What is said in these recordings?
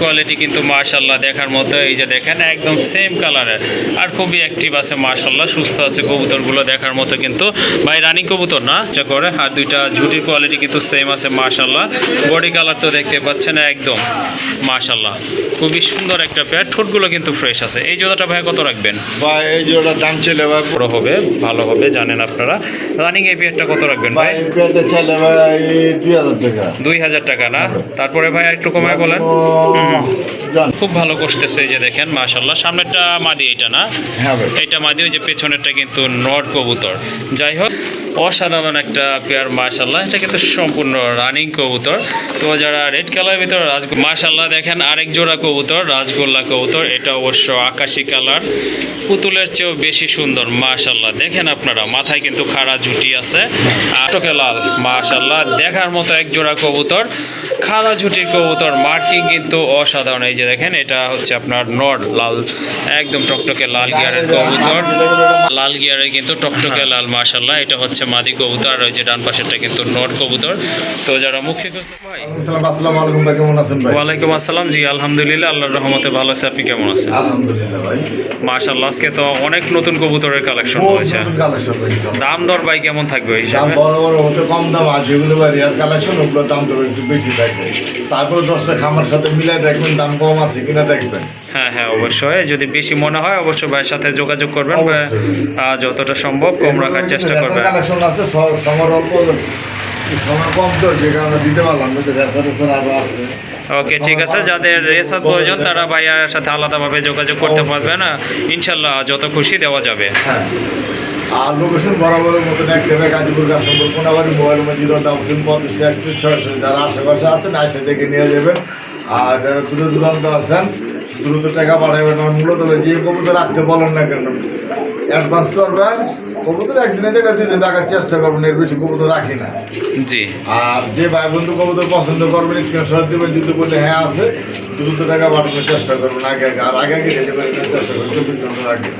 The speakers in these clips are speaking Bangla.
কোয়ালিটি কিন্তু মার্শাল্লাহ দেখার মতো এই যে দেখেন একদম সেম কালারের আর খুবই অ্যাক্টিভ আছে মার্শাল্লাহ সুস্থ আছে কবুতরগুলো দেখার মতো কিন্তু। ভাই রানিং কবুতর না? যা করে আর দুইটা ঝুটির কোয়ালিটি কিন্তু সেম আছে মার্শাল্লাহ বডি কালার তো দেখতে পাচ্ছেন একদম মার্শাল্লাহ খুবই সুন্দর একটা পেয়ার ঠোঁটগুলো কিন্তু ফ্রেশ আছে। এই জোড়াটা ভাই কত রাখবেন? ভাই এই জোড়া দাম ছেলে ভাই। বড় হবে ভালো হবে জানেন আপনারা। রানিং এই পেয়ারটা কত রাখবেন ভাই? এই পেয়ারটা ছেলে ভাই এই দুই হাজার টাকা। দুই হাজার টাকা না? তারপরে ভাই একটু কমায় বলেন। খুব ভালো করতেছে এই যে দেখেন মাশাল্লাহ সামনেরটা মাদি এটা না? হ্যাঁ এটা মাদি ওই যে পেছনেরটা কিন্তু নট কবুতর। যাই হোক অসাধারণ একটা পেয়ার মাশাল্লাহ এটা কিন্তু সম্পূর্ণ রানিং কবুতর। তো যারা রেড কালারের ভিতর রাজ মাশাল্লাহ দেখেন আরেক জোড়া কবুতর রাজগোল্লা কবুতর। এটা অবশ্য আকাশি কালার। পুতুলের চেয়েও বেশি সুন্দর মাশাল্লাহ দেখেন আপনারা মাথায় কিন্তু খাড়া ঝুটি আছে। আর চোখে লাল মাশাল্লাহ দেখার মতো এক জোড়া কবুতর। খাড়া ঝুটির কবুতর মার্কিং কিন্তু অসাধারণ। এই যে দেখেন এটা হচ্ছে আপনার নড লাল একদম টকটকে লাল গিয়ারের কবুতর। লাল গিয়ারে কিন্তু টকটকে লাল মাশাল্লাহ এটা হচ্ছে মাদি কবুতর আর ওই যে ডান পাশেরটা কিন্তু নট কবুতর। তো যারা মুখে ভাই ভাই ভাই? ওয়ালাইকুম আসসালাম। জি আলহামদুলিল্লাহ আল্লাহর রহমতে ভালো আছে। আপনি কেমন আছেন? আলহামদুলিল্লাহ ভাই। আজকে তো অনেক নতুন কবুতরের কালেকশন হয়েছে ভাই। দাম দর ভাই কেমন থাকবে এই দাম বড় বড় হতে কম দাম আর যেগুলো ভাই রেয়ার কালেকশন ওগুলো দাম তো একটু বেশি তারপর দশটা খামার সাথে মিলাই দেখবেন দাম কম আছে কিনা দেখবেন। হ্যাঁ হ্যাঁ অবশ্যই। যদি বেশি মনে হয় অবশ্যই ভাইয়ের সাথে যোগাযোগ করবেন বা, অবশ্যই। আহ, যতটা সম্ভব কম রাখার চেষ্টা করবেন। কালেকশন আছে সময় অল্প সময় কম তো যে কারণে দিতে পারলাম না রেসার রেসার আরও আছে। ওকে ঠিক আছে যাদের রেসার প্রয়োজন তারা ভাইয়ার সাথে আলাদাভাবে যোগাযোগ করতে অবশ্যই। পারবে না। ইনশাল্লাহ যত খুশি দেওয়া যাবে। হ্যাঁ। আর লোকেশন বরাবরের মতন একটা ভাই Gazipur গাছম্বর Konabari mobile number zero double seven পঁয়ত্রিশ একত্রিশ ছয়শো। যারা আশেপাশে আছেন আইসা দেখে নিয়ে যাবেন। আর যারা দূরে দূরান্ত আছেন দ্রুত টাকা পাঠাবেন। আর মূলত যে কবুতর রাখতে বলেন না কেন অ্যাডভান্স করবেন। কবুতর একদিনে জায়গায় দুই দিন রাখার চেষ্টা করবেন এর বেশি কবুতর রাখি না। জি। আর যে ভাই বন্ধু কবুতর পছন্দ করবেন স্ক্রিনশট দেবেন যদি বলে হ্যাঁ আছে দ্রুত টাকা পাঠানোর চেষ্টা করবেন আগে আগে। আর আগে আগে ডেলিভারি করার চেষ্টা করবেন চব্বিশ ঘণ্টার আগে।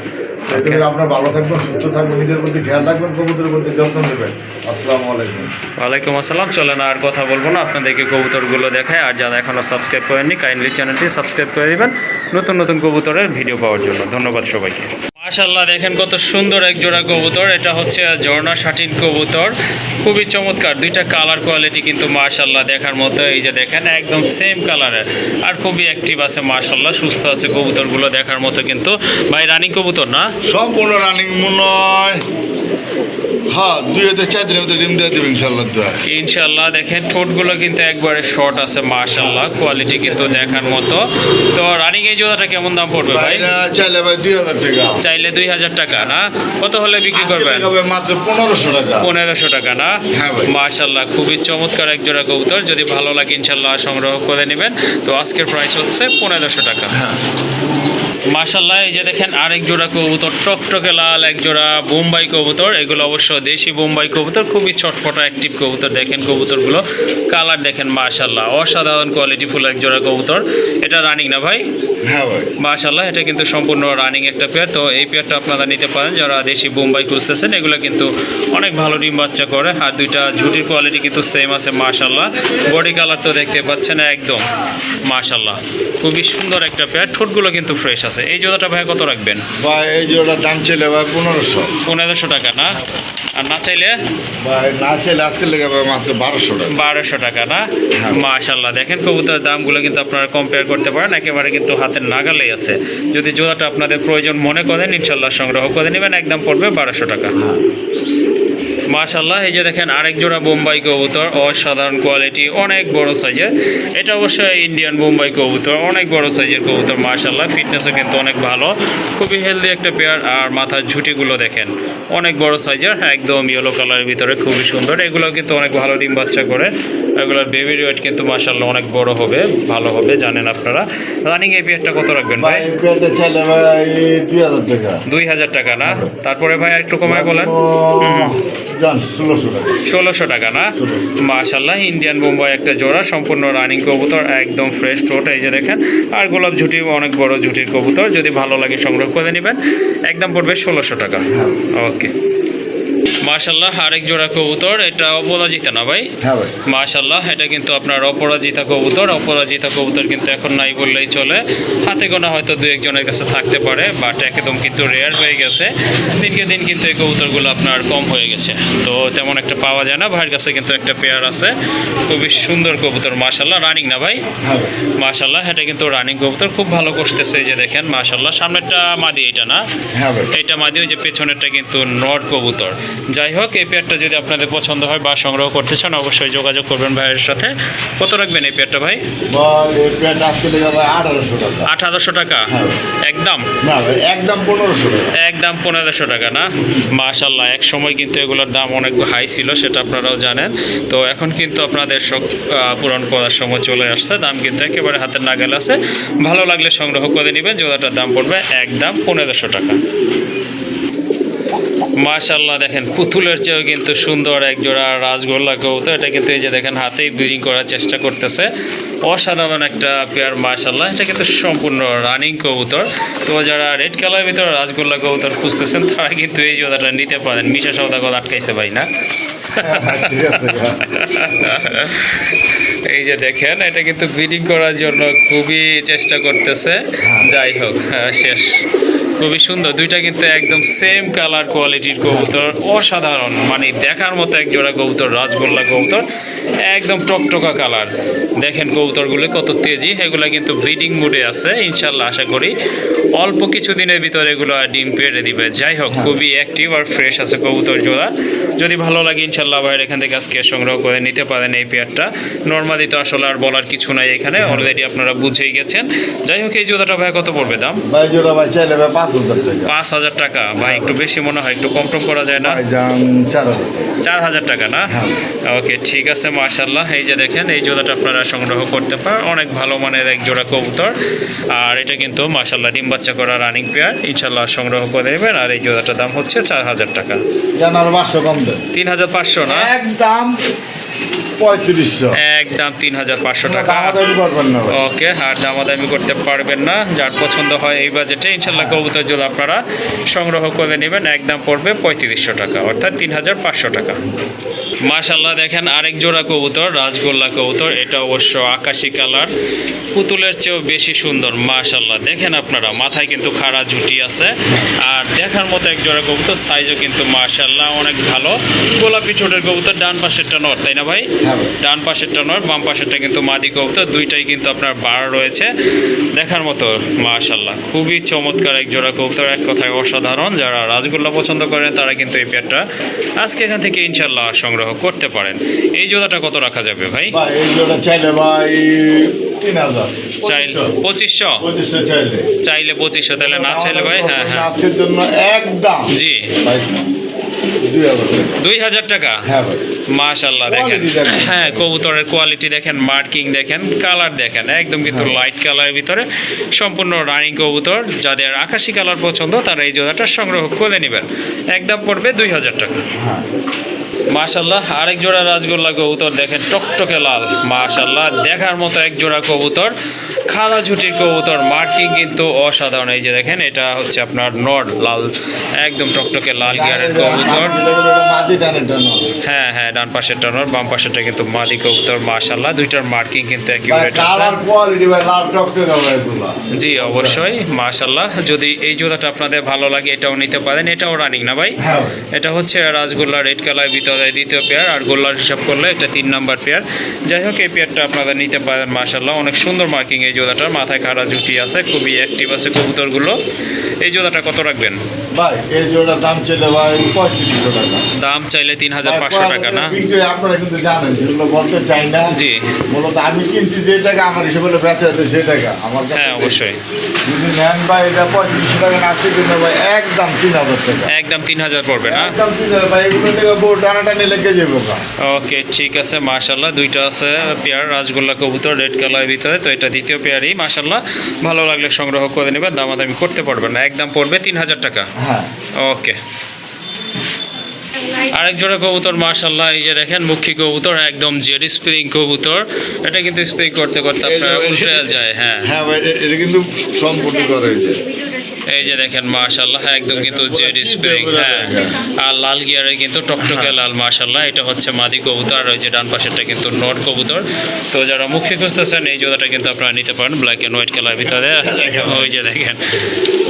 আপনার ভালো থাকবেন সুস্থ থাকবেন নিজের প্রতি খেয়াল রাখবেন কবুতরের প্রতি যত্ন নেবেন। আসসালামু আলাইকুম। ওয়ালাইকুম আসসালাম। চলেন আর কথা বলব না আপনাদেরকে কবুতরগুলো দেখায়। আর যারা এখনও সাবস্ক্রাইব করেননি কাইন্ডলি চ্যানেলটি সাবস্ক্রাইব করে দিবেন। নতুন নতুন কবুতরের ভিডিও পাওয়ার জন্য। ধন্যবাদ সবাইকে। মাশাল্লাহ দেখেন কত সুন্দর এক জোড়া কবুতর। এটা হচ্ছে ঝর্ণা শাটিন কবুতর। খুবই চমৎকার। দুইটা কালার কোয়ালিটি কিন্তু মাশাল্লাহ দেখার মতো। এই যে দেখেন একদম সেম কালারের আর খুবই অ্যাক্টিভ আছে মাশাল্লাহ সুস্থ আছে কবুতরগুলো দেখার মতো কিন্তু। ভাই রানিং কবুতর না? সম্পূর্ণ রানিং মনে হয় দুই হাজার চার দিনের মধ্যে ডিম দিয়ে দেবেন ইনশাল্লাহ দোয়া। ইনশাল্লাহ দেখেন ঠোঁটগুলো কিন্তু একবারে শর্ট আছে মাশাল্লাহ কোয়ালিটি কিন্তু দেখার মতো। তো রানিং এই জোড়াটা কেমন দাম পড়বে ভাই? চাইলে ভাই দুই হাজার টাকা। চাইলে দুই হাজার টাকা না? কত হলে বিক্রি করবেন? মাত্র পনেরোশো টাকা। পনেরোশো টাকা না? হ্যাঁ। মাশাল্লাহ খুবই চমৎকার এক জোড়া কবুতর। যদি ভালো লাগে ইনশাল্লাহ সংগ্রহ করে নেবেন। তো আজকের প্রাইস হচ্ছে পনেরোশো টাকা। হ্যাঁ। মাশাল্লাহ এই যে দেখেন আরেক জোড়া কবুতর টকটকে লাল এক জোড়া বোম্বাই কবুতর। এগুলো অবশ্য দেশি বোম্বাই কবুতর খুবই চটপটা অ্যাক্টিভ কবুতর দেখেন কবুতরগুলো। কালার দেখেন মাশাল্লাহ অসাধারণ কোয়ালিটি ফুল এক জোড়া কবুতর। এটা রানিং না ভাই? হ্যাঁ ভাই। মাশাল্লাহ এটা কিন্তু সম্পূর্ণ রানিং একটা পেয়ার তো এই পেয়ারটা আপনারা নিতে পারেন যারা দেশি বোম্বাই খুঁজতেছেন এগুলো কিন্তু অনেক ভালো ডিম বাচ্চা করে। আর দুইটা ঝুটির কোয়ালিটি কিন্তু সেম আছে মাশাল্লাহ বডি কালার তো দেখতে পাচ্ছেন একদম মাশাল্লাহ খুবই সুন্দর একটা পেয়ার ঠোঁটগুলো কিন্তু ফ্রেশ আছে। এই জোড়াটা ভাই কত রাখবেন? ভাই এই জোড়া দাম ছেলে ভাই পনেরোশো। পনেরোশো টাকা না? আর না চাইলে? ভাই না চাইলে আজকে লেগে ভাই মাত্র বারোশো টাকা। বারোশো টাকা না? হ্যাঁ। মাশাল্লাহ দেখেন কবুতরের দামগুলো কিন্তু আপনারা কম্পেয়ার করতে পারেন। একেবারে কিন্তু হাতের নাগালেই আছে। যদি জোড়াটা আপনাদের প্রয়োজন মনে করেন ইনশাল্লাহ সংগ্রহ করে নেবেন। একদম পড়বে বারোশো টাকা। মাশাল্লাহ এই যে দেখেন আরেক জোড়া বোম্বাই কবুতর অসাধারণ কোয়ালিটি অনেক বড় সাইজের। এটা অবশ্যই ইন্ডিয়ান বোম্বাই কবুতর অনেক বড় সাইজের কবুতর মাশাল্লাহ ফিটনেসও কিন্তু অনেক ভালো। খুবই হেলদি একটা পেয়ার আর মাথার ঝুঁটিগুলো দেখেন। অনেক বড় সাইজের একদম ইয়েলো কালারের ভিতরে খুবই সুন্দর। এগুলো কিন্তু অনেক ভালো ডিম বাচ্চা করে। এগুলোর বেবি ওয়েট কিন্তু মাশাল্লাহ অনেক বড় হবে ভালো হবে জানেন আপনারা। রানিং এই পেয়ারটা কত রাখবেন ভাই? দুই হাজার টাকা। না? তারপরে ভাই একটু কমায় বলেন। ষোলোশো টাকা। না? মাশাল্লাহ ইন্ডিয়ান বোম্বাই একটা জোড়া সম্পূর্ণ রানিং কবুতর একদম ফ্রেশ ঠোঁট এই যে দেখেন। আর গোলাপ ঝুটি অনেক বড় ঝুটির কবুতর যদি ভালো লাগে সংগ্রহ করে নেবেন। একদম পড়বে ষোলোশো টাকা। ওকে মাশাল্লাহ আরেক জোড়া কবুতর এটা অপরাজিতা না ভাই? হ্যাঁ ভাই। মাশাল্লাহ এটা কিন্তু আপনার অপরাজিতা কবুতর অপরাজিতা কবুতর কিন্তু এখন নাই বললেই চলে। হাতে গোনা হয়তো দু একজনের কাছে থাকতে পারে বাট একদম কিন্তু রেয়ার হয়ে গেছে। দিনকে দিন কিন্তু এই কবুতরগুলো আপনার কম হয়ে গেছে। তো তেমন একটা পাওয়া যায় না ভাইয়ের কাছে কিন্তু একটা পেয়ার আছে। খুবই সুন্দর কবুতর মাশাল্লাহ রানিং না ভাই? হ্যাঁ মাশাল্লাহ এটা কিন্তু রানিং কবুতর খুব ভালো করতেছে যে দেখেন মাশাল্লাহ সামনেরটা মাদি এটা না? হ্যাঁ এটা মাদি ওই যে পেছনেরটা কিন্তু নট কবুতর। যাই হোক এই পেয়ারটা যদি আপনাদের পছন্দ হয় বা সংগ্রহ করতে চান অবশ্যই যোগাযোগ করবেন ভাইয়ের সাথে। কত রাখবেন এই পেয়ারটা ভাই? আট হাজারশো টাকা। হ্যাঁ। একদম? একদম পনেরোশো একদম পনেরোশো টাকা না? মাশাল্লাহ এক সময় কিন্তু এগুলোর দাম অনেক হাই ছিল সেটা আপনারাও জানেন। তো এখন কিন্তু আপনাদের শখ পূরণ করার সময় চলে আসছে। দাম কিন্তু একেবারে হাতের নাগাল আছে। ভালো লাগলে সংগ্রহ করে নেবেন জোড়াটার দাম পড়বে একদম পনেরোশো টাকা। মাশাল্লাহ দেখেন পুতুলের চেয়েও কিন্তু সুন্দর এক জোড়া রাজগোল্লা কবুতর। এটা কিন্তু এই যে দেখেন, হাতেই ব্রিডিং করার চেষ্টা করতেছে। অসাধারণ একটা পেয়ার মাশাল্লাহ এটা কিন্তু সম্পূর্ণ রানিং কবুতর। তো যারা রেড কালারের ভিতরে রাজগোল্লা কবুতর খুঁজতেছেন, তারা কিন্তু এই জোড়াটা নিতে পারেন। মিশা সৌদাগর আটকাইছে ভাই, না? এই যে দেখেন, এটা কিন্তু ব্রিডিং করার জন্য খুবই চেষ্টা করতেছে। যাই হোক শেষ। খুবই সুন্দর। দুইটা কিন্তু একদম সেম কালার কোয়ালিটির কবুতর অসাধারণ। মানে দেখার মতো এক জোড়া কবুতর রাজগোল্লা কবুতর একদম টকটকা কালার দেখেন কবুতরগুলো কত তেজি এগুলো কিন্তু ব্রিডিং মুডে আছে ইনশাল্লাহ আশা করি। অল্প কিছু দিনের ভিতরে এগুলো ডিম পেড়ে দিবে। যাই হোক খুবই অ্যাক্টিভ আর ফ্রেশ আছে কবুতর জোড়া। যদি ভালো লাগে ইনশাল্লাহ ভাইয়ের এখান থেকে আজকে সংগ্রহ করে নিতে পারেন এই পেয়ারটা নর্মালি তো আসলে আর বলার কিছু নাই এখানে অলরেডি আপনারা বুঝেই গেছেন। যাই হোক এই জোড়াটা ভাই কত পড়বে দাম? ভাই জোড়া ভাই চাইলে পাঁচ হাজার টাকা। ভাই একটু বেশি মনে হয় একটু কম টম করা যায় না? চার হাজার। টাকা না? হ্যাঁ। ওকে ঠিক আছে মার্শাল্লাহ এই যে দেখেন এই জোড়াটা আপনারা সংগ্রহ করতে পারেন অনেক ভালো মানের এক জোড়া কবুতর। আর এটা কিন্তু মার্শাল্লাহ ডিম বাচ্চা করা রানিং পেয়ার ইনশাল্লাহ সংগ্রহ করে দেবেন। আর এই জোড়াটার দাম হচ্ছে চার হাজার টাকা। তিন হাজার পাঁচশো না? একদম। পঁয়ত্রিশশো একদম তিন হাজার পাঁচশো টাকা। ওকে আর দামাদামি করতে পারবেন না। যার পছন্দ হয় এই বাজেটে ইনশাল্লাহ কবুতর জোড়া আপনারা সংগ্রহ করে নেবেন। একদম পড়বে পঁয়ত্রিশশো টাকা অর্থাৎ তিন হাজার পাঁচশো টাকা। মাশাল্লাহ দেখেন আরেক জোড়া কবুতর রাজগোল্লা কবুতর। এটা অবশ্য আকাশি কালার। পুতুলের চেয়েও বেশি সুন্দর মাশাল্লাহ দেখেন আপনারা মাথায় কিন্তু খাড়া ঝুটি আছে। আর দেখার মতো এক জোড়া কবুতর সাইজও কিন্তু মাশাল্লাহ অনেক ভালো। গোলাপি ছোটের কবুতর ডান পাশেরটা নর তাই না ভাই? ডান পাশেরটা নয় বাম পাশেরটা কিন্তু মাদি কবুতর দুইটাই কিন্তু আপনার বার রয়েছে। দেখার মতো মাশাল্লাহ খুবই চমৎকার এক জোড়া কবুতর এক কথায় অসাধারণ। যারা রাজগোল্লা পছন্দ করেন তারা কিন্তু এই পেয়ারটা আজকে এখান থেকে ইনশাল্লাহ সংগ্রহ করতে পারেন। এই জোড়াটা কত রাখা যাবে ভাই? ভাই এই জোড়া চাইলে ভাই পঁচিশশো? চাইলে পঁচিশশো তাহলে না চাইলে ভাই হ্যাঁ হ্যাঁ। আজকের জন্য একদম। জি। ভাই দুই হাজার টাকা। হ্যাঁ মাশাল্লাহ দেখেন। হ্যাঁ কবুতরের কোয়ালিটি দেখেন মার্কিং দেখেন কালার দেখেন একদম কিন্তু হ্যাঁ। লাইট কালারের ভিতরে। সম্পূর্ণ রানিং কবুতর যাদের আকাশি কালার পছন্দ তারা এই জোড়াটা সংগ্রহ করে নিবেন। একদম পড়বে দুই হাজার টাকা। হ্যাঁ। মাশাল্লাহ আরেক জোড়া রাজগোল্লা কবুতর দেখেন টকটকে লাল। মাশাল্লাহ দেখার মতো এক জোড়া কবুতর। খালা ঝুটির কবুতর মার্কিং কিন্তু অসাধারণ। এই যে দেখেন এটা হচ্ছে আপনার নড লাল একদম টকটকে লাল গিয়ারের কবুতর। হ্যাঁ হ্যাঁ ডান পাশেরটা নর বাম পাশেরটা কিন্তু মাদি কবুতর মাশাল্লাহ দুইটার মার্কিং কিন্তু ভাই ভাই ভাই জি অবশ্যই মাশাল্লাহ যদি এই জোড়াটা আপনাদের ভালো লাগে এটাও নিতে পারেন। এটাও রানিং না ভাই? হ্যাঁ এটা হচ্ছে রাজগোল্লা রেড কালার ভিতরে দ্বিতীয় পেয়ার আর গোল্লার হিসাব করলে এটা তিন নাম্বার পেয়ার। যাই হোক এই পেয়ারটা আপনারা নিতে পারেন মাশাল্লাহ অনেক সুন্দর মার্কিং এই জোড়াটার। মাথায় খাড়া জুটি আছে খুবই অ্যাক্টিভ আছে কবুতরগুলো। এই জোড়াটা কত রাখবেন? ভাই এই জোড়া দাম ছিল ভাই পঁয়ত্রিশশো টাকা। দাম চাইলে তিন হাজার পাঁচশো টাকা না? আপনারা কিন্তু জানেন সেগুলো বলতে চাই না। জি। মূলত আমি কিনছি যে টাকা আমার হিসেবে বেচা টাকা। আমার হ্যাঁ অবশ্যই। যদি নেন ভাই এটা পঁয়ত্রিশশো টাকা না আজকে কিন্তু ভাই একদম তিন হাজার টাকা। একদম তিন হাজার পড়বে না? একদম তিন হাজার ভাই এগুলো টানাটানি লেগে যাব কা ওকে ঠিক আছে মাশাল্লাহ দুইটা আছে পেয়ার কবুতর রেড কালারের ভিতরে তো এটা দ্বিতীয় পেয়ারই মাশাল্লাহ ভালো লাগলে সংগ্রহ করে নেবেন দামাদামি করতে পারবেন না একদম পড়বে তিন হাজার টাকা। হ্যাঁ। ওকে। আরেক জোড়া কবুতর মাশাল্লাহ এই যে দেখেন মুখী কবুতর একদম জেডি স্প্রিং কবুতর। এটা কিন্তু স্প্রিং করতে করতে আপনার উল্টে যায় হ্যাঁ। হ্যাঁ এটা কিন্তু সম্পূর্ণ করে যে এই যে দেখেন মাশাল্লাহ একদম কিন্তু জেড স্প্রিং হ্যাঁ। আর লাল গিয়ারে কিন্তু টকটকে লাল মাশাল্লাহ এটা হচ্ছে মাদি কবুতর আর ওই যে ডান পাশেরটা কিন্তু নট কবুতর। তো যারা মুখে খুঁজতেছেন এই জোড়াটা কিন্তু আপনারা নিতে পারেন ব্ল্যাক অ্যান্ড হোয়াইট কালার ভিতরে। ওই যে দেখেন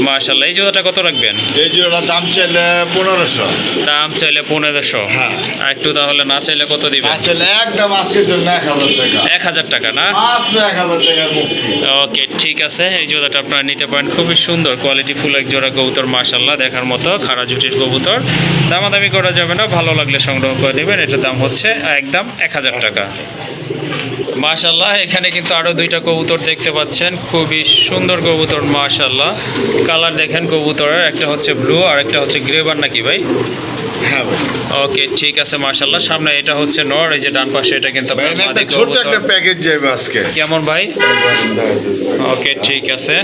মাশাল্লাহ এই জোড়াটা কত রাখবেন? এই জোড়াটার দাম চাইলে পনেরোশো। দাম চাইলে পনেরোশো। হ্যাঁ। একটু তাহলে না চাইলে কত দিবেন? একদম আজকের জন্য এক হাজার টাকা। এক হাজার টাকা না? এক হাজার টাকার ওকে ঠিক আছে এই জোড়াটা আপনারা নিতে পারেন খুবই সুন্দর কোয়ালিটি ফুল এক জোড়া কবুতর মাশাল্লাহ দেখার মতো, খাড়া জুটির কবুতর। দামাদামি করা যাবে না, ভালো লাগলে সংগ্রহ করে নেবেন এটার দাম হচ্ছে একদম এক হাজার টাকা। মাশাল্লাহ এখানে কিন্তু আরও দুইটা কবুতর দেখতে পাচ্ছেন। খুবই সুন্দর কবুতর মাশাল্লাহ কালার দেখেন কবুতরের, একটা হচ্ছে ব্লু আর একটা হচ্ছে গ্রেবার নাকি ভাই? হ্যাঁ ওকে ঠিক আছে মাশাআল্লাহ। সামনে এটা হচ্ছে নর এই যে ডান পাশে এটা কিন্তু একটা প্যাকেজ যাবে আজকে। কেমন ভাই? ওকে ঠিক আছে।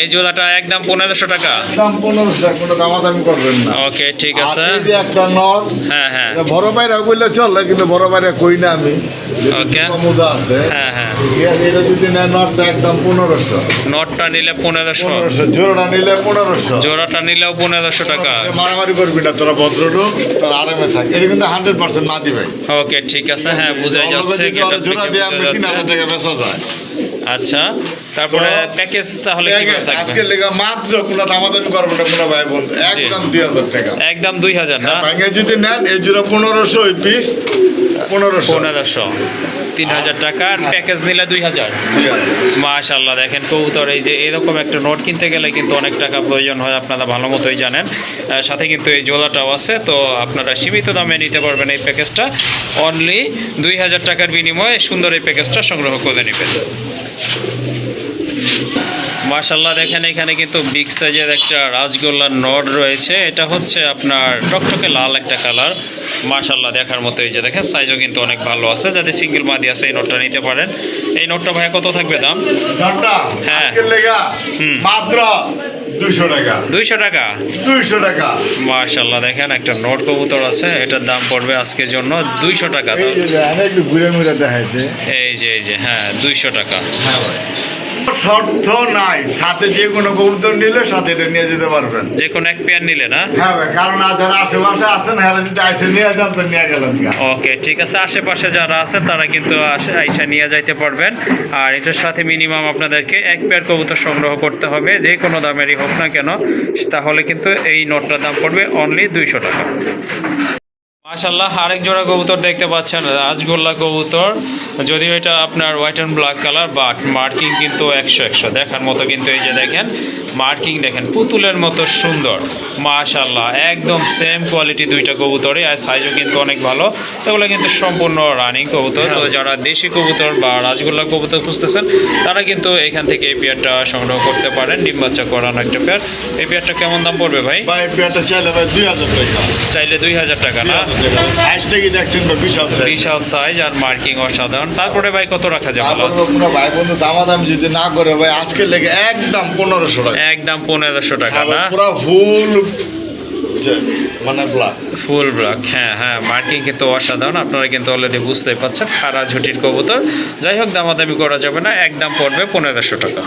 এই জোড়াটা একদম পনেরোশো টাকা। দাম পনেরোশো টাকা কোনো দামাদামি করবেন না। ওকে ঠিক আছে। একটা নর হ্যাঁ হ্যাঁ। বড় বাইরে বললে চলে কিন্তু বড় বাইরে কই না আমি। ওকে। মুদা আছে। হ্যাঁ হ্যাঁ। ঠিক আছে, এটা যদি নেয় নটটা একদম পনেরোশো। নটটা নিলে পনেরোশো। পনেরোশো জোড়া নিলে পনেরোশো। জোড়াটা নিলেও পনেরোশো টাকা। মারামারি করবি না তোরা ভদ্রলোক তোর আরামে থাক। এটা কিন্তু হান্ড্রেড পার্সেন্ট না ভাই। ওকে ঠিক আছে। হ্যাঁ বুঝাই যাচ্ছে জোড়া দিয়ে বোঝা তিন হাজার টাকা বেচা যায়। আচ্ছা তারপরে প্যাকেজ তাহলে কি থাকবে? আজকে লেগে মাত্র কোনো দামাদামি করব না কোনো ভাই বন্ধু একদম দুই হাজার টাকা। একদম দুই হাজার না? ভাঙে যদি নেন এই পনেরোশো ওই পিস পনেরোশো। পনেরোশো। তিন হাজার টাকা আর প্যাকেজ নিলে দুই হাজার মাশাল্লাহ দেখেন কবুতর, এই যে এরকম একটা নোট কিনতে গেলে কিন্তু অনেক টাকা প্রয়োজন হয়, আপনারা ভালো মতোই জানেন। সাথে কিন্তু এই জোলাটাও আছে, তো আপনারা সীমিত দামে নিতে পারবেন এই প্যাকেজটা অনলি দুই হাজার টাকার বিনিময়ে সুন্দর এই প্যাকেজটা সংগ্রহ করে নেবেন। মাশাল্লাহ দেখেন এখানে কিন্তু বিগ সাইজের একটা রাজগোল্লার নড রয়েছে। এটা হচ্ছে আপনার টকটকে লাল একটা কালার। মাশাল্লাহ দেখার মতো এই যে দেখেন সাইজও কিন্তু অনেক ভালো আছে। যাদের সিঙ্গেল মাদি আছে এই নোটটা নিতে পারেন। এই নোটটা ভাইয়া কত থাকবে দাম? হ্যাঁ। মাত্র দুইশো টাকা। দুইশো টাকা? দুইশো টাকা। মাশাল্লাহ দেখেন একটা নোট কবুতর আছে। এটার দাম পড়বে আজকের জন্য দুইশো টাকা এই যে এই যে এই যে হ্যাঁ দুইশো টাকা। শর্ত নাই। সাথে যে কোনো কবুতর নিলে সাথে এটা নিয়ে যেতে পারবেন। যে কোনো এক পেয়ার নিলে না? হ্যাঁ ভাই কারণ আর যারা আশেপাশে আছেন হ্যাঁ যদি আইসে নিয়ে যান তো নিয়ে গেলেন ওকে ঠিক আছে। আশেপাশে যারা আছেন তারা কিন্তু আইসা নিয়ে যাইতে পারবেন। আর এটার সাথে মিনিমাম আপনাদেরকে এক পেয়ার কবুতর সংগ্রহ করতে হবে। যে কোনো দামেরই হোক না কেন তাহলে কিন্তু এই নোটটার দাম পড়বে অনলি দুইশো টাকা। মাশাল্লাহ আরেক জোড়া কবুতর দেখতে পাচ্ছেন রাজগোল্লা কবুতর। যদিও এটা আপনার white and black colour but marking কিন্তু একশো একশো। দেখার মতো কিন্তু এই যে দেখেন মার্কিং দেখেন পুতুলের মতো সুন্দর। মাশাল্লাহ একদম সেম কোয়ালিটি দুইটা কবুতরই আর সাইজও কিন্তু অনেক ভালো। এগুলো কিন্তু সম্পূর্ণ রানিং কবুতর। তো যারা দেশি কবুতর বা রাজগোল্লা কবুতর খুঁজতেছেন তারা কিন্তু এখান থেকে এই পেয়ারটা সংগ্রহ করতে পারেন। ডিম বাচ্চা করানো একটা পেয়ার এই পেয়ারটা কেমন দাম পড়বে ভাই? ভাই পেয়ারটা চাইলে ভাই দুই হাজার টাকা। চাইলে দুই হাজার টাকা না? সাইজটা কি দেখছেন বিশাল সাইজ বিশাল সাইজ আর মার্কিং অসাধারণ। তারপরে ভাই কত রাখা যাবে কোনো ভাই বন্ধু দামাদামি যদি না করে ভাই আজকে লেগে একদম পনেরোশো টাকা। একদম পনেরোশো টাকা হ্যাঁ না? পুরো ফুল মানে ব্ল্যাক ফুল ব্ল্যাক হ্যাঁ হ্যাঁ মার্কিং কিন্তু অসাধারণ। আপনারা কিন্তু অলরেডি বুঝতেই পারছেন। খারা ঝুটির কবুতর। যাই হোক দামাদামি করা যাবে না একদম পড়বে পনেরোশো টাকা।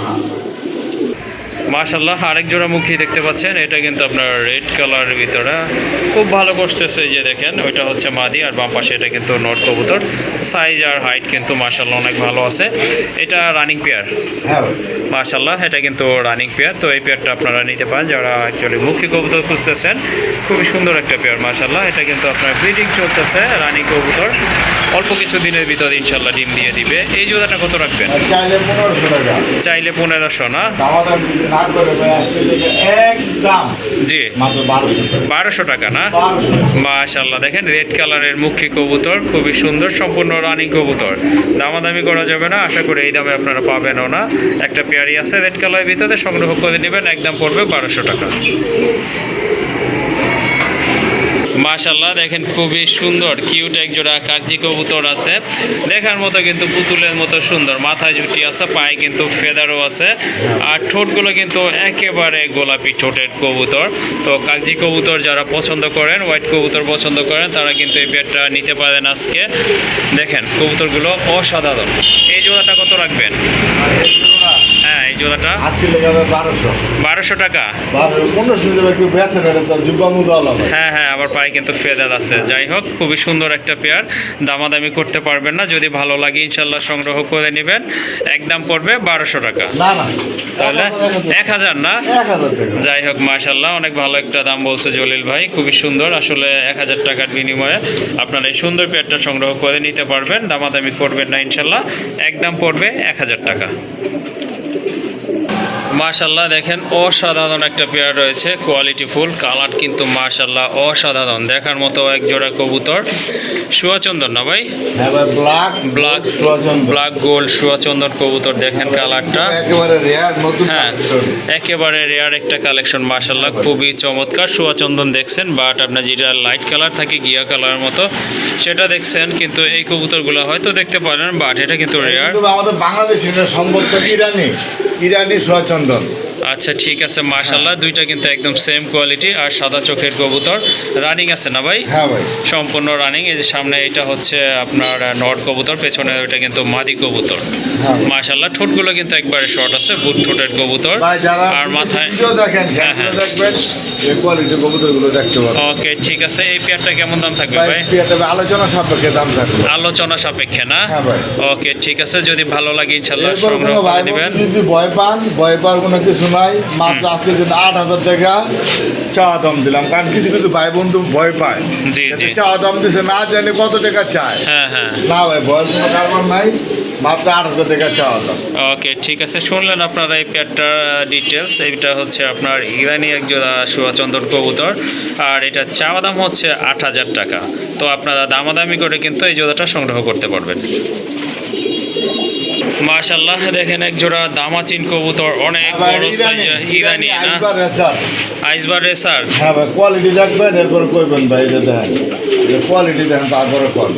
মাশাল্লাহ আরেক জোড়া মুখী দেখতে পাচ্ছেন। এটা কিন্তু আপনার রেড কালারের ভিতরে। খুব ভালো করতেছে যে দেখেন ওইটা হচ্ছে মাদি আর বাম পাশে এটা কিন্তু নট কবুতর। সাইজ আর হাইট কিন্তু মাশাল্লাহ অনেক ভালো আছে। এটা রানিং পেয়ার মাশাল্লাহ এটা কিন্তু রানিং পেয়ার তো এই পেয়ারটা আপনারা নিতে পারেন যারা অ্যাকচুয়ালি মুখী কবুতর খুঁজতেছেন খুবই সুন্দর একটা পেয়ার মাশাল্লাহ এটা কিন্তু আপনার ব্রিডিং চলতেছে রানিং কবুতর। অল্প কিছু দিনের ভিতরে ইনশাল্লাহ ডিম দিয়ে দিবে। এই জোড়াটা কত রাখবেন? চাইলে পনেরোশো টাকা। চাইলে পনেরোশো না করে আজকে একদম জি। মাত্র বারোশো টাকা। বারোশো টাকা না? মাশাল্লাহ দেখেন রেড কালারের মুখী কবুতর খুবই সুন্দর সম্পূর্ণ রানিং কবুতর। দামাদামি করা যাবে না আশা করি এই দামে আপনারা পাবেনও না। একটা পেয়ারি আছে রেড কালারের ভিতরে সংগ্রহ করে নেবেন একদম পড়বে বারোশো টাকা। মাশাল্লাহ দেখেন খুবই সুন্দর কিউট এক জোড়া কাগজি কবুতর আছে। দেখার মতো কিন্তু পুতুলের মতো সুন্দর, মাথায় জুটি আছে, পায়ে কিন্তু ফেদারও আছে। আর ঠোঁটগুলো কিন্তু একেবারে গোলাপি ঠোঁটের কবুতর। তো কাগজি কবুতর যারা পছন্দ করেন হোয়াইট কবুতর পছন্দ করেন, তারা কিন্তু এই পেয়ারটা নিতে পারেন আজকে। দেখেন, কবুতরগুলো অসাধারণ। এই জোড়াটা কত রাখবেন? জোড়াটা? আজকে লেগে বারোশো। বারোশো টাকা? পনেরোশো দেবে কেউ বেচেন এটা তো জুব্বা মুজা হবে হ্যাঁ হ্যাঁ আবার পায়ে কিন্তু ফেদার আছে। যাই হোক খুবই সুন্দর একটা পেয়ার দামাদামি করতে পারবেন না যদি ভালো লাগে ইনশাল্লাহ সংগ্রহ করে নেবেন। একদম পড়বে বারোশো টাকা। না না। তাহলে এক হাজার না? টাকা। যাই হোক মাশাল্লাহ অনেক ভালো একটা দাম বলছে জলিল ভাই। খুবই সুন্দর। আসলে এক হাজার টাকার বিনিময়ে আপনারা এই সুন্দর পেয়ারটা সংগ্রহ করে নিতে পারবেন। দামাদামি করবেন না ইনশাল্লাহ। একদম পড়বে এক হাজার টাকা। মাশাল্লাহ দেখেন অসাধারণ একটা পেয়ার রয়েছে কোয়ালিটি ফুল কালার কিন্তু মাশাল্লাহ অসাধারণ দেখার মতো এক জোড়া কবুতর। সুয়াচন্দন না ভাই? ব্ল্যাক ব্ল্যাক গোল্ড সুয়াচন্দন। কবুতর দেখেন কালারটা একেবারে রেয়ার নতুন হ্যাঁ একেবারে রেয়ার একটা কালেকশন মার্শাল্লাহ খুবই চমৎকার সুয়াচন্দন দেখছেন বাট আপনার যেটা লাইট কালার থাকে গিয়া কালারের মতো সেটা দেখছেন কিন্তু এই কবুতরগুলো হয়তো দেখতে পারেন বাট এটা কিন্তু রেয়ার আমাদের বাংলাদেশি ইরানি। ইরানি সুয়াচন্দন। আচ্ছা ঠিক আছে মার্শাল্লাহ দুইটা কিন্তু একদম সেম কোয়ালিটি আর সাদা চোখের কবুতর। রানিং আছে না ভাই? হ্যাঁ ভাই। সম্পূর্ণ রানিং এই যে সামনে এটা হচ্ছে আপনার নর্থ কবুতর পেছনে ওইটা কিন্তু মাদি কবুতর। হ্যাঁ। মার্শাল্লাহ ঠোঁটগুলো কিন্তু একবারে শর্ট আছে বুট ঠোঁটের কবুতর। আর মাথায় দেখেন হ্যাঁ, হ্যাঁ। ওকে ঠিক আছে এই পেয়ারটা কেমন দাম থাকবে ভাই আলোচনা সাপেক্ষে দাম থাকবে। আলোচনা সাপেক্ষে না? হ্যাঁ ওকে ঠিক আছে যদি ভালো লাগে ইনশাল্লাহ সংগ্রহ করে নেবেন যদি ভয় পান ভয় পাওয়ার কোনো কিছু নাই। মাত্র আজকের জন্য আট হাজার টাকা চাওয়া দাম দিলাম। কারণ কিছু কিছু ভাই বন্ধু ভয় পায়। চাওয়া দাম দিছে না জানে কত টাকা চায়। হ্যাঁ হ্যাঁ। না ভাই ভয় কোনো কারণ নাই। মাত্র আট হাজার টাকা চাওয়া দাম। ওকে ঠিক আছে। শুনলেন আপনারা এই পেয়ারটার ডিটেলস এইটা হচ্ছে আপনার ইরানি এক জোড়া সুয়াচন্দন কবুতর। আর এটা চাওয়া দাম হচ্ছে আট হাজার টাকা। তো আপনারা দামাদামি করে কিন্তু এই জোড়াটা সংগ্রহ করতে পারবেন। মাশাল্লাহ দেখেন এক জোড়া দামাচিন কবুতর অনেক বড় সাইজের ইরানি না আইসবার রেসার হ্যাঁ ভাই কোয়ালিটি দেখবেন এরপর কইবেন ভাই এটা দেখেন। কোয়ালিটি দেখেন তারপরে কল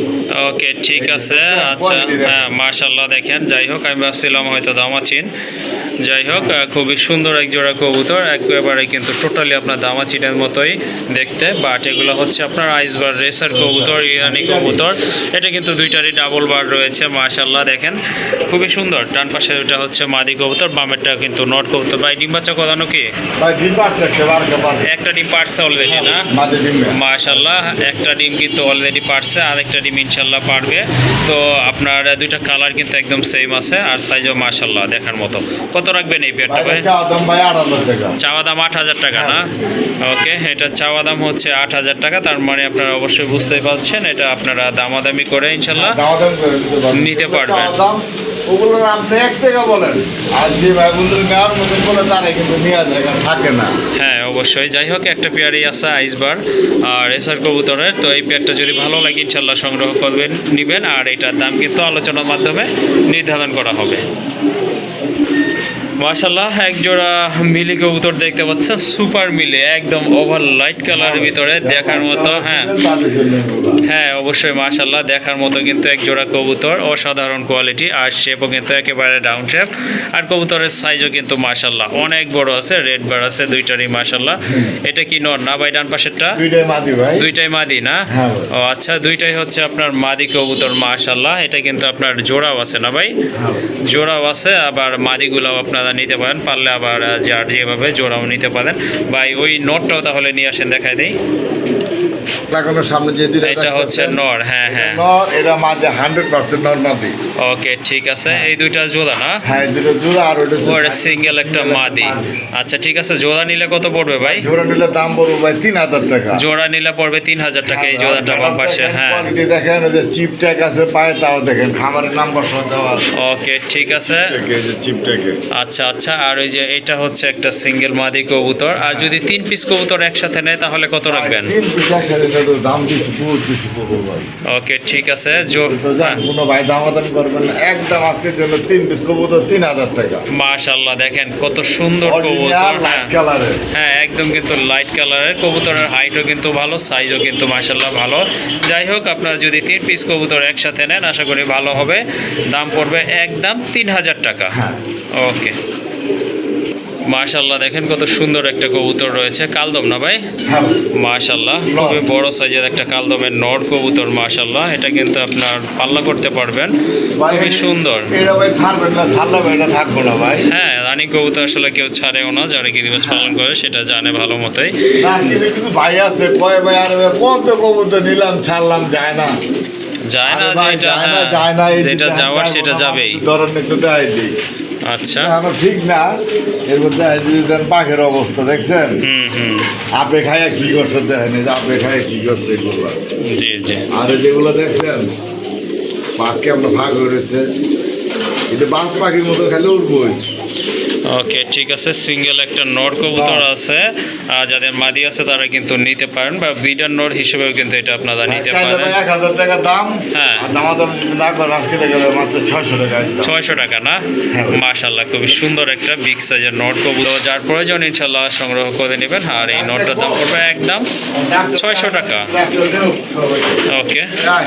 ওকে ঠিক আছে হ্যাঁ, আচ্ছা। হ্যাঁ মার্শাল্লাহ দেখেন যাই হোক আমি ভাবছিলাম হয়তো দামাচিন। যাই হোক খুবই সুন্দর এক জোড়া কবুতর একেবারে কিন্তু টোটালি আপনার দামাচিনের মতোই দেখতে বাট এগুলো হচ্ছে আপনার আইসবার রেসার কবুতর ইরানি কবুতর। এটা কিন্তু দুইটারই ডাবল বার রয়েছে মার্শাল্লাহ দেখেন। খুবই সুন্দর ডান পাশে ওটা হচ্ছে মাদি কবুতর বামেরটা কিন্তু নট কবুতর। ভাই ডিম বাচ্চা কদানো কি? একটা ডিম পারছে অলরেডি না? মাঝে মাশাল্লাহ একটা ডিম কিন্তু অলরেডি পারছে আর একটা ডিম ইনশাল্লাহ পারবে। তো আপনার দুইটা কালার কিন্তু একদম সেম আছে আর সাইজও মাশাল্লাহ দেখার মতো। কত রাখবেন এই পেয়ারটা ভাই চাওয়া দাম ভাই আট হাজার টাকা। টাকা না? ওকে এটা চাওয়া দাম হচ্ছে আট হাজার টাকা তার মানে আপনারা অবশ্যই বুঝতে পারছেন এটা আপনারা দামাদামি করে ইনশাল্লাহ করে নিতে পারবেন। দাম ওগুলো আপনি এক টাকা বলেন। আর যে ভাই বন্ধুরা নেওয়ার মতন বলে তারা কিন্তু নেওয়া কারণ থাকে না। হ্যাঁ অবশ্যই। যাই হোক একটা পেয়ারই আছে আইসবার আর এসার কবুতরের। তো এই পেয়ারটা যদি ভালো লাগে ইনশাল্লাহ সংগ্রহ করবেন নেবেন। আর এটার দাম কিন্তু আলোচনার মাধ্যমে নির্ধারণ করা হবে। মাশাল্লাহ এক জোড়া মিলি কবুতর দেখতে পাচ্ছেন সুপার মিলি একদম ওভার লাইট কালারের ভিতরে দেখার মতো হ্যাঁ। হ্যাঁ অবশ্যই মাশাল্লাহ দেখার মতো কিন্তু এক জোড়া কবুতর অসাধারণ কোয়ালিটি আর শেপও কিন্তু একেবারে ডাউন শেপ আর কবুতরের সাইজও কিন্তু মাশাল্লাহ অনেক বড় আছে রেড বার আছে দুইটারই মাশাল্লাহ এটা কি নর? না ভাই ডান পাশেরটা? দুইটাই মাদি না? হ্যাঁ ও আচ্ছা দুইটাই হচ্ছে আপনার মাদি কবুতর মাশাল্লাহ এটা কিন্তু আপনার জোড়াও আছে না ভাই? হ্যাঁ। জোড়াও আছে আবার মাদিগুলাও আপনারা নিতে পারেন, পারলে আবার যার যেভাবে জোড়াও নিতে পারেন। ভাই, ওই নটটাও তাহলে নিয়ে আসেন দেখাই দিই। লাগানোর সামনে যে দুইটা এটা হচ্ছে নর হ্যাঁ হ্যাঁ। নর এটা মাঝে হান্ড্রেড পার্সেন্ট নর মাদি। ওকে ঠিক আছে। এই দুইটা জোড়া না? হ্যাঁ দুটো জোড়া আর ওটা সিঙ্গেল একটা মাদি। আচ্ছা ঠিক আছে জোড়া নিলে কত পড়বে ভাই? জোড়া নিলে দাম পড়বে ভাই তিন হাজার টাকা। জোড়া নিলে পড়বে তিন হাজার টাকা এই জোড়াটা বাম পাশে হ্যাঁ। কোয়ালিটি দেখেন ওই যে চিপ ট্যাগ আছে পায়ে তাও দেখেন খামারের নাম্বার সহ দেওয়া আছে। ওকে ঠিক আছে। চিপ ট্যাগে আচ্ছা আচ্ছা আর ওই যে এটা হচ্ছে একটা সিঙ্গেল মাদি কবুতর। আর যদি তিন পিস কবুতর একসাথে নেয় তাহলে কত রাখবেন? তিন পিস ওকে ঠিক আছে কোনো ভাই দামাদামি করবেন না। একদম আজকের জন্য তিন পিস কবুতর তিন হাজার টাকা। মাশাল্লাহ দেখেন কত সুন্দর কবুতর হ্যাঁ। হ্যাঁ একদম কিন্তু লাইট কালারের কবুতরের হাইটও কিন্তু ভালো সাইজও কিন্তু মাসাল্লাহ ভালো। যাই হোক আপনারা যদি তিন পিস কবুতর একসাথে নেন আশা করি ভালো হবে। দাম পড়বে একদম তিন হাজার টাকা। হ্যাঁ। ওকে। মাশাল্লাহ দেখেন কত সুন্দর একটা কবুতর রয়েছে। কালদম না ভাই? হ্যাঁ। মাশাল্লাহ খুবই বড় সাইজের একটা কালদমের নর কবুতর মাশাল্লাহ এটা কিন্তু আপনার পাল্লা করতে পারবেন। খুবই সুন্দর। হ্যাঁ রানী কবুতর আসলে কেউ ছাড়েও না যারা গিরিবাস পালন করে সেটা জানে ভালো মতোই। ভাই আছে কয় ভাই আরে কত কবুতর নিলাম ছাড়লাম যায় না। যায় না যেটা যায় না হ্যাঁ, যায় না যেটা যাওয়ার সেটা যাবেই। দিই আচ্ছা। আমার ঠিক না। এর মধ্যে দেন পাখের অবস্থা দেখছেন? আপে খাইয়া কি করছে দেখেন যে আপে খাইয়া কি করছে এগুলো? জি জি। আর যেগুলো দেখছেন পাখকে আমরা ফাঁক করেছে এটা বাস পাখির মতো খেলে উঠবই। ওকে ঠিক আছে সিঙ্গেল একটা নর কবুতর আছে। আর যাদের মাদি আছে তারা কিন্তু নিতে পারেন বা বিডার নর হিসেবেও কিন্তু এটা আপনারা নিতে চাইলে পারেন। এক হাজার টাকা দাম। হ্যাঁ। ছয়শো টাকা না? হ্যাঁ। মাশাল্লাহ খুবই সুন্দর একটা বিগ সাইজের নট কবুতর। যার প্রয়োজন ইনশাল্লাহ সংগ্রহ করে নেবেন। আর এই নটটার দাম পড়বে একদম ছয়শো টাকা। ওকে। হ্যাঁ।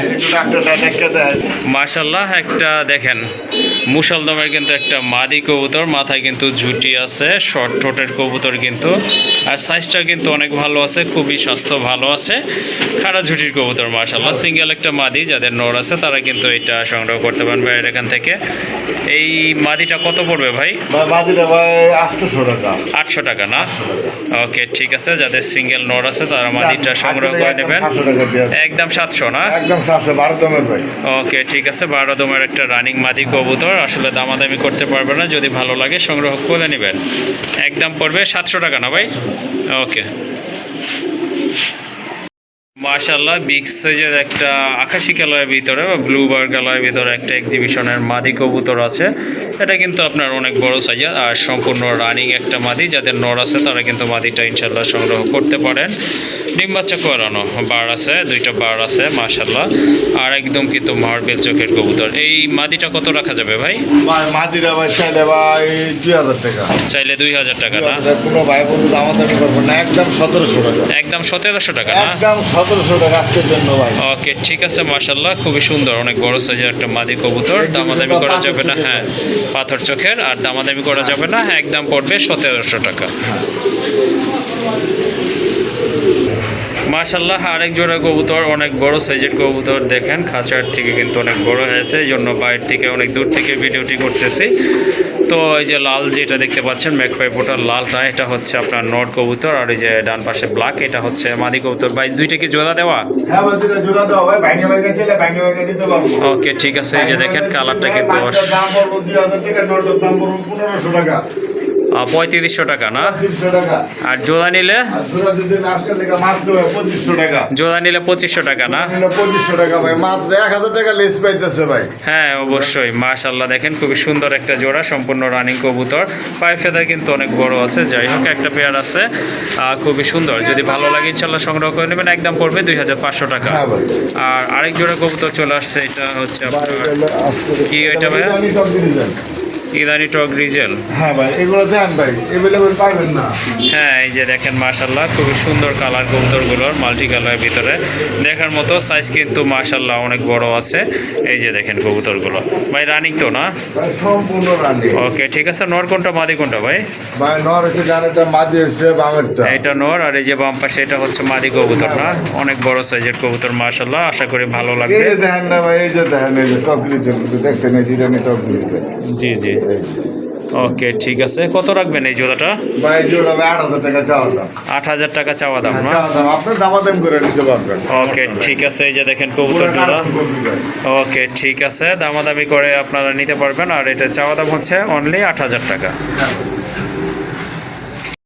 মাশাল্লাহ একটা দেখেন মুসলদমের কিন্তু একটা মাদি কবুতর মাথায় কিন্তু ঝুটি আছে শর্ট ঠোঁটের কবুতর কিন্তু। আর সাইজটা কিন্তু অনেক ভালো আছে খুবই স্বাস্থ্য ভালো আছে। খাড়া ঝুটির কবুতর মাশাল্লাহ সিঙ্গেল একটা মাদি যাদের নর আছে তারা কিন্তু এটা সংগ্রহ করতে পারেন ভাইয়ের এখান থেকে। এই মাদিটা কত পড়বে ভাই? আটশোশো টাকা। আটশো টাকা না? ওকে ঠিক আছে যাদের সিঙ্গেল নর আছে তারা মাদিটা সংগ্রহ করে নেবেন। একদম সাতশো না? একদম সাতশো বারো দামের ভাই। ওকে ঠিক আছে বারো দমের একটা রানিং মাদি কবুতর। আসলে দামাদামি করতে পারবে না যদি ভালো লাগে সংগ্রহ করে নেবেন। একদম পড়বে সাতশো টাকা না ভাই? ওকে। মার্শাল্লাহ বিগ সাইজের একটা আকাশি কালারের ভিতরে বা ব্লু বার কালারের ভিতরে একটা এক্সিবিশনের মাদি কবুতর আছে। এটা কিন্তু আপনার অনেক বড় সাইজের আর সম্পূর্ণ রানিং একটা মাদি। যাদের নর আছে তারা কিন্তু মাদিটা ইনশাল্লাহ সংগ্রহ করতে পারেন। ডিম বাচ্চা করানো বার আছে দুইটা বার আছে মাশাল্লাহ আর একদম কিন্তু মার্বেল চোখের কবুতর। এই মাদিটা কত রাখা যাবে ভাই? চাইলে ভাই দুই হাজার টাকা। চাইলে দুই হাজার টাকা না? কোনো ভাই বন্ধু দামাদামি করব না একদম সতেরোশো টাকা। একদম সতেরোশো টাকা না? একদম সতেরোশো টাকা আজকের জন্য ভাই। ওকে ঠিক আছে মাশাল্লাহ খুবই সুন্দর অনেক বড় সাইজের একটা মাদি কবুতর। দামাদামি করা যাবে না হ্যাঁ। পাথর চোখের, আর দামাদামি করা যাবে না। হ্যাঁ একদম পড়বে সতেরোশো টাকা। মাশাল্লাহ আরেক জোড়া কবুতর, অনেক বড় সাইজের কবুতর। দেখেন, খাঁচার থেকে কিন্তু অনেক বড় হয়েছে। এই জন্য বাইরের থেকে অনেক দূর থেকে ভিডিওটি করতেছি। তো এই যে লাল যেটা দেখতে পাচ্ছেন ম্যাকপাইপোটার লালটা এটা হচ্ছে আপনার নট কবুতর আর এই যে ডান পাশে ব্ল্যাক এটা হচ্ছে মাদি কবুতর। ভাই দুইটা কি জোড়া দেওয়া? হ্যাঁ ওকে ঠিক আছে এই যে দেখেন কালারটা কিন্তু পঁয়ত্রিশশো টাকা না? আর জোড়া নিলে? জোড়া নিলে পঁচিশশো টাকা না? পঁচিশশো টাকা ভাই মাত্র এক হাজার টাকা লেস পাইতেছে ভাই। হ্যাঁ অবশ্যই। মাশাল্লাহ দেখেন খুবই সুন্দর একটা জোড়া সম্পূর্ণ রানিং কবুতর। পায়ে ফেদা কিন্তু অনেক বড় আছে যাই হোক একটা পেয়ার আছে। খুবই সুন্দর। যদি ভালো লাগে ইনশাল্লাহ সংগ্রহ করে নেবেন একদম পড়বে দুই হাজার পাঁচশো টাকা। হ্যাঁ আর আরেক জোড়া কবুতর চলে আসছে এটা হচ্ছে আপনার কি এটা দেন। ইদানি টক রিজেল। হ্যাঁ ভাই এগুলো দেন ভাই এভেলেবেল পাইবেন না। হ্যাঁ এই যে দেখেন মাশাল্লাহ খুবই সুন্দর কালার কবুতরগুলোর মাল্টি কালারের ভিতরে। দেখার মতো সাইজ কিন্তু মাশাল্লাহ অনেক বড় আছে। এই যে দেখেন কবুতরগুলো। ভাই রানিং তো না? ভাই সম্পূর্ণ রান্নি ওকে ঠিক আছে নর কোনটা মাদি কোনটা ভাই? ভাই নর হচ্ছে গানেরটা মাঝে এসছে বামেরটা। এটা নর আর এই যে বাম পাশে এটা হচ্ছে মাদি কবুতর না? অনেক বড় সাইজের কবুতর মাশাল্লাহ আশা করি ভালো লাগবে। যে দেখেন না ভাই এই যে দেখেন এই যে টকরি দেখছেন এই জিরানি টকরি জি জি। ওকে ঠিক আছে। কত রাখবেন এই জোড়াটা? ভাই জোড়া ভাই আট হাজার টাকা চাওয়া দাম। আট হাজার টাকা চাওয়া দাম না? চাওয়া দাম। আপনি দামাদাম করে নিতে পারবেন। ওকে ঠিক আছে। এই যে দেখেন কবুতর জোড়া ওকে ঠিক আছে। দামাদামি করে আপনারা নিতে পারবেন। আর এটা চাওয়া দাম হচ্ছে অনলি আট হাজার টাকা।